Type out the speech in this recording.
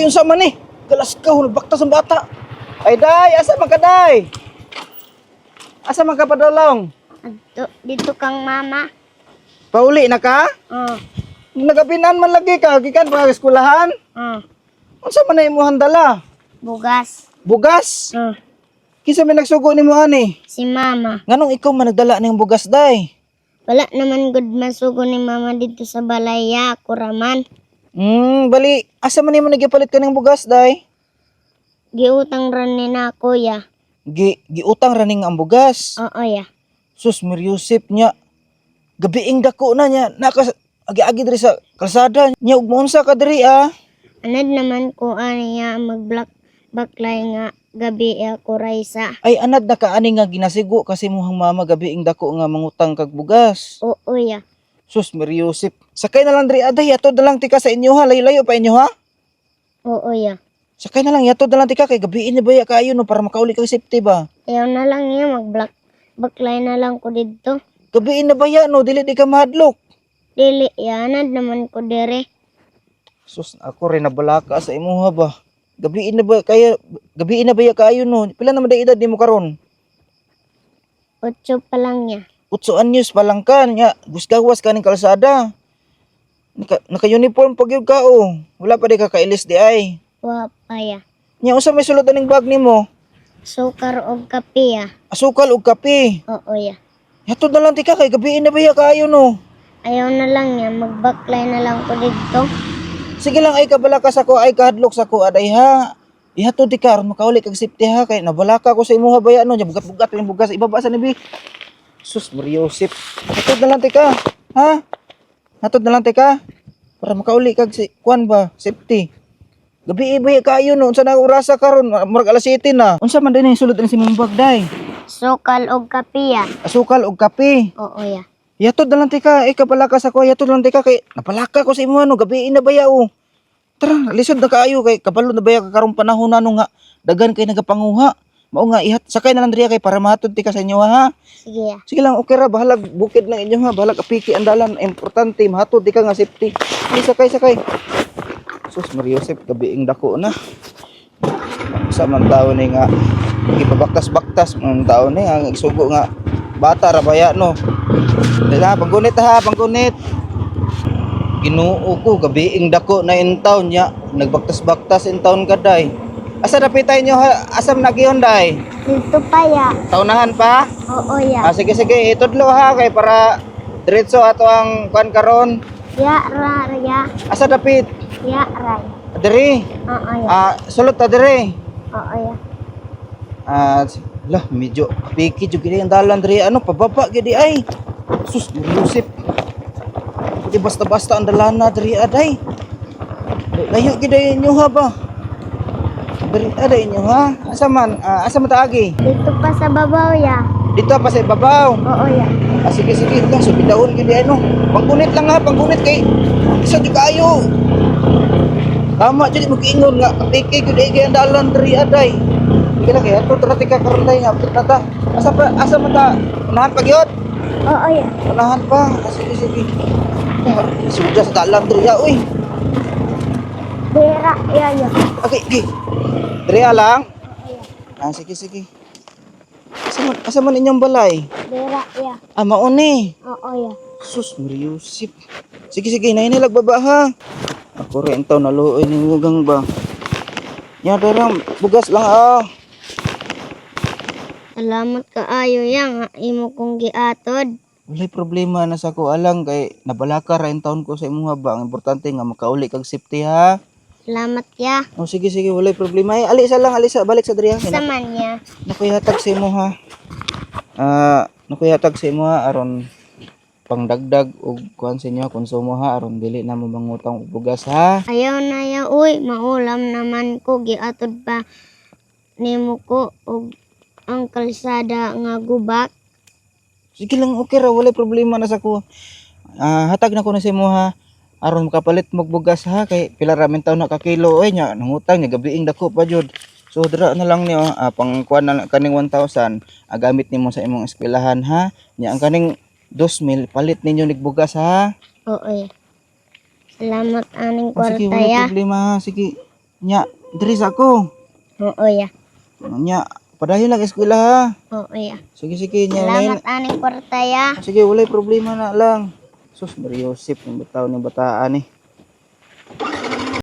yung sama ni. Galas ka, nagbaktas ang bata. Ay, day, asa man ka, day? Asa man ka padolong? Adto, dito kang mama. Pauli na ka? Oh, Nagabinan man lagi ka, gikan pa eskwelahan. oh. Unsa man na imuhang dala? Bugas. Bugas. Oh, Kinsa may nagsugo nimo ani? si mama. Nganong ikaw man nagdala ning bugas, day? Wala naman good masugo ni mama dito sa balaya. Ako raman. Hmm, bali, asa man nimo nagipalit ka ning bugas, day? Giutang ran ni na kuya. Gi giutang ra ning ang bugas. Oo ya. Sus, Mir Yusip niya. Gabiing dako na niya. Naka agi-agi diri sa kalsada. Nya ug mounsa ka diri ah. Anad naman ko aniya mag-black baklay nga gabi ako raysa. Ay anad na kaani nga ginasigo kasi muhang mama gabiing dako nga mangutang kag bugas. Oo ya. Sus, Mir Yusip. Sakay na lang diri aday ato na lang tika sa inyo ha. Layo-layo pa inyo ha. Oo ya. Sakay na lang yato na lang tika kay gabiin ni baya kaayo no para makauli kag safety ba. Ayaw na lang niya mag-black baklay na lang ko dito. Gabiin na baya no dili di ka mahadlok. Dili ya. Anad naman ko dire. Sus, ako rin nabalaka sa imo ha ba. Gabiin na ba kaya gabiin na baya kaayo no. Pila na man edad nimo karon? Otso pa lang niya. Utso anyos pa lang ka nya gusgawas ka ning kalsada. Naka, naka-uniform pag yun ka oh. Wala pa di ka kailis di ay. Wapaya. Nya usa may sulod ning bag nimo? Sukar o kape ya. Asukal ug kape. Oo ya. Hatod na lang ti ka kay gabiin na baya kaayo no. Ayaw na lang niya. Magbaklay na lang ko dito. Sige lang ay kabalakas ako ay kahadlok sa ko aday ha. Ihatod di ka aron makauli kag safety ha kay nabalaka ko sa imuha baya no nya bugat-bugat yung bugas ibaba sa nibi. Sus Mariosip. Hatod na lang ti ka. Ha? Hatod na lang ti ka. Para makauli kag si kuan ba safety. Gabi ibay kayo no unsa na orasa karon murag alas 7 na. Unsa man din yung sulod ni si Mumbag day? Sukal o kape ya. Asukal ug kape. Oo ya. Yatod na lang tika, eh kapalakas ako, yatod na lang tika kay napalaka ko sa imo ano, gabi na baya o. Tara, lisod na kaayo kay kabalo na baya ka karong panahon na no nga dagan kay nagapanguha. Mao nga ihat sakay na lang diriya kay para mahatod tika sa inyo ha. Sige. Sige lang, okay ra bahalag bukid lang inyo ha, bahalag apiki ang dalan, importante mahatod tika nga safety. Sige, sakay sakay. Sus Mariosep gabiing dako na. Sa man tao ni nga ipabaktas-baktas man tao ni ang isugo nga bata ra baya no. Dala, panggunit ha, panggunit. Ginoo ko, gabiing dako na in town niya. Nagbaktas-baktas in town kaday. Asa napitay nyo? Asam na day? Dito pa ya. Taunahan pa? Oo ya. Ah, sige sige, itudlo ha kay para diretso ato ang kuan karon. Ya ra ya. Asa dapit? Ya ra. Diri. Oo ya. Ah, sulod ta diri. Oo ya. Ah, lah medyo piki jud gid ang dalan diri ano pababa gid ay. Sus, Yusip. Di basta-basta ang dalan na diri aday. Layo gid ay inyo ha ba? Diri aday inyo ha. Asa man? Ah, asa man taagi? Dito pa sa babaw ya. Dito pa sa ibabaw. Oo ya. Ah, sige sige lang subidahon gid ano. Panggunit lang ha, panggunit kay isa jud kayo. Tama jud mo giingon nga piki gid ay ang dalan diri aday. Lang kay ato trati ka karon day nga tata. Asa pa asa man ta? Unahan pa gyud. Oo ya. Unahan pa. Ah, sige sige. Ah, Sudah sa dalan diri ya uy. Dera ya ya. Okay, okay. Diri lang. Ah, sige sige. Asa man, asa man inyong balay? Dera ya. Ah, mao ni. Oo ya. Sus, Mariusip. Sige, sige, na lagbaba ha. Ako rin to, naluoy ni Mugang ba. Nya, darang, bugas lang ah. Salamat kaayo ya nga imo kong giatod. Walay problema na sa ko alang kay nabalaka ra in taon ko sa imuha ba. Ang importante nga makauli kag safety ha. Salamat ya. Oh, sige, sige, walay problema. Ay, alisa lang, alisa, balik sa diri ha. Sa man ya. Nakuyahatag sa imo ha. Ah, nakuyahatag sa imo ha aron pangdagdag og kuan sa inyo konsumo ha aron dili na mo mangutang og bugas ha. Ayaw na ya uy, maulam naman ko giatod pa nimo ko og ang kalsada nga gubak. Sige lang, okay ra, walay problema na sa ko. Ah, hatag na ko na sa imo ha. Aron makapalit mo og bugas ha kay pila ra taon na ka kilo oy nya nangutang nya gabiing dako pa jud. So dira na lang niyo ah, pang kuan na kaning 1,000 ah, gamit nimo sa imong eskwelahan ha. Nya ang kaning 2,000 palit ninyo nig bugas ha. Oo. Salamat aning Oh, sige, kwarta wala ya. problema. Sige. Nya, diri sa ako. Oo ya. Nya, padayon lang eskwela ha. Oo ya. Sige sige nya. Salamat aning kwarta ya. Sige, walay problema na lang. Sus, Mario Joseph, yung bataw ni bataan eh.